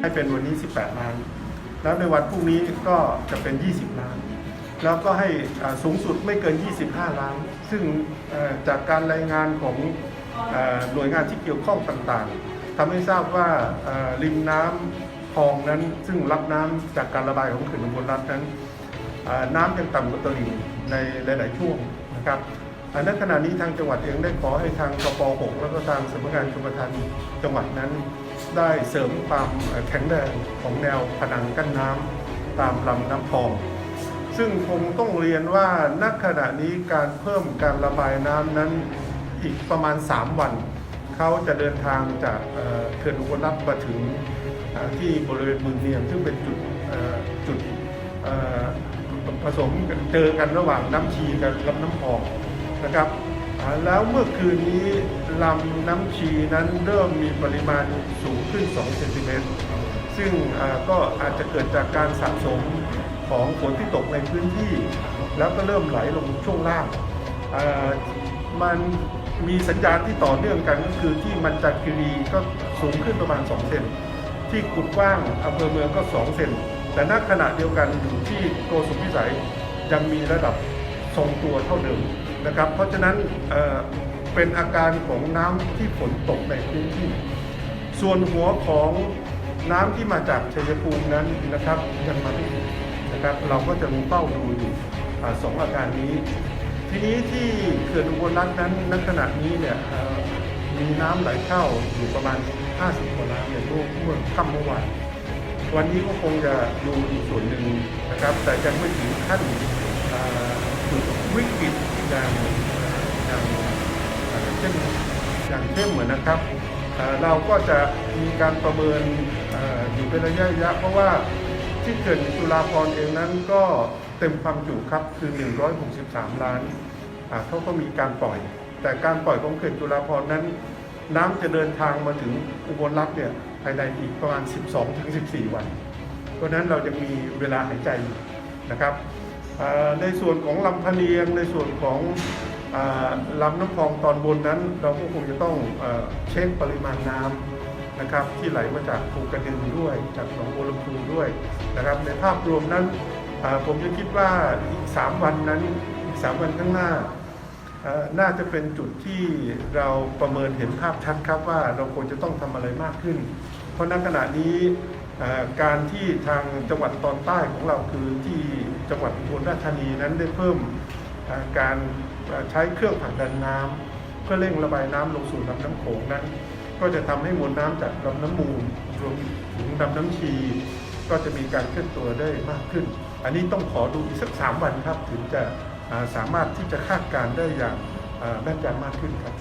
ให้เป็นวันนี้ 18 ล้าน แล้วในวันพรุ่งนี้ก็จะเป็น 20 ล้าน แล้วก็ให้สูงสุดไม่เกิน 25 ล้าน ซึ่งจากการรายงานของหน่วยงานที่เกี่ยวข้องต่างๆทำให้ทราบว่าริมน้ำคลองนั้น ซึ่งรับน้ำจากการระบายของเขื่อนอุบลรัฐนั้นน้ำยังต่ำกว่าตลิ่งในหลาย ๆ ช่วงนะครับอันนั้นขณะนี้ทางจังหวัดเองได้ขอให้ทางกป .6 แล้วก็ทางสำนักงานชลประทานจังหวัดนั้น ได้เสริมความแข็งแรงของแนวผนังกั้นน้ำตามลำน้ำพอง ซึ่งคงต้องเรียนว่าณขณะนี้การเพิ่มการระบายน้ำนั้นอีกประมาณ 3 วัน เขาจะเดินทางจากเขื่อนอุบลรัฐมาถึงที่บริเวณมือเนียมซึ่งเป็นจุดจุดผสมกันเจอกันระหว่างน้ำชีกับลำน้ำพองนะครับ แล้วเมื่อคืนนี้ลำน้ำชีนั้นเริ่มมีปริมาณสูงขึ้น 2 เซนติเมตร ซึ่งก็อาจจะเกิดจากการสะสมของฝนที่ตกในพื้นที่ แล้วก็เริ่มไหลลงช่วงล่าง มันมีสัญญาณที่ต่อเนื่องกันก็คือที่มันจักรีก็สูงขึ้นประมาณ 2 เซน ที่กุดกว้างอำเภอเมืองก็ 2 เซน แต่ณขณะเดียวกันอยู่ที่โกสุมพิสัยยังมีระดับทรงตัวเท่าเดิม นะครับ เพราะฉะนั้นเเป็นอาการของน้ำที่ฝนตกในพื้นที่ ส่วนหัวของน้ำที่มาจากชัยภูมินั้นนะครับยังมาไม่ถึงนะครับเราก็จะมีเป้าดูอยู่อสองอาการนี้ ทีนี้ที่เขื่อนอุบลรัฐนั้นณขณะนี้เนี่ยมีน้ำไหลเข้าอยู่ประมาณ 50กว่าล้านในเมื่อเมื่อค่ำเมื่อวานวันนี้ก็คงจะดูอีกส่วนหนึ่งนะครับ แต่ยังไม่ถึงขั้นอ จุดวิกฤตอย่างอย่างเอ่อเช่นอย่างเข้มเหมือนนะครับ เราก็จะมีการประเมินออยู่เป็นระยะระยะ เพราะว่าที่เกิดจุฬาพรณ์เองนั้นก็เต็มความจุครับคือ 163 ล้านอ่าเขาก็มีการปล่อย แต่การปล่อยของเขื่อนจุฬาพรณ์นั้น น้ำจะเดินทางมาถึงอุบลรัฐเนี่ยภายในอีกประมาณ 12-14 วัน เพราะนั้นเราจะมีเวลาหายใจนะครับ ในส่วนของลำพะเนียงในส่วนของลำน้ำพองตอนบนนั้น เราก็คงจะต้องเช็คปริมาณน้ำนะครับที่ไหลมาจากภูกระดึงด้วย จากหนองบัวลำพูด้วยนะครับในภาพรวมนั้นผมจะคิดว่าอีก 3 วันนั้นอีก 3 วันข้างหน้า น่าจะเป็นจุดที่เราประเมินเห็นภาพชัดครับว่าเราควรจะต้องทำอะไรมากขึ้น เพราะณขณะนี้การที่ทางจังหวัดตอนใต้ของเราคือที่ จังหวัดอุบลราชธานีนั้นได้เพิ่มการใช้เครื่องผลักดันน้ำเพื่อเร่งระบายน้ำลงสู่ลำน้ำโขงนั้น ก็จะทำให้มวลน้ำจากลำน้ำมูลรวมถึงลำน้ำชี ก็จะมีการเคลื่อนตัวได้มากขึ้น อันนี้ต้องขอดูอีกสักสามวันครับ ถึงจะสามารถที่จะคาดการได้อย่างแม่นยำมากขึ้นครับ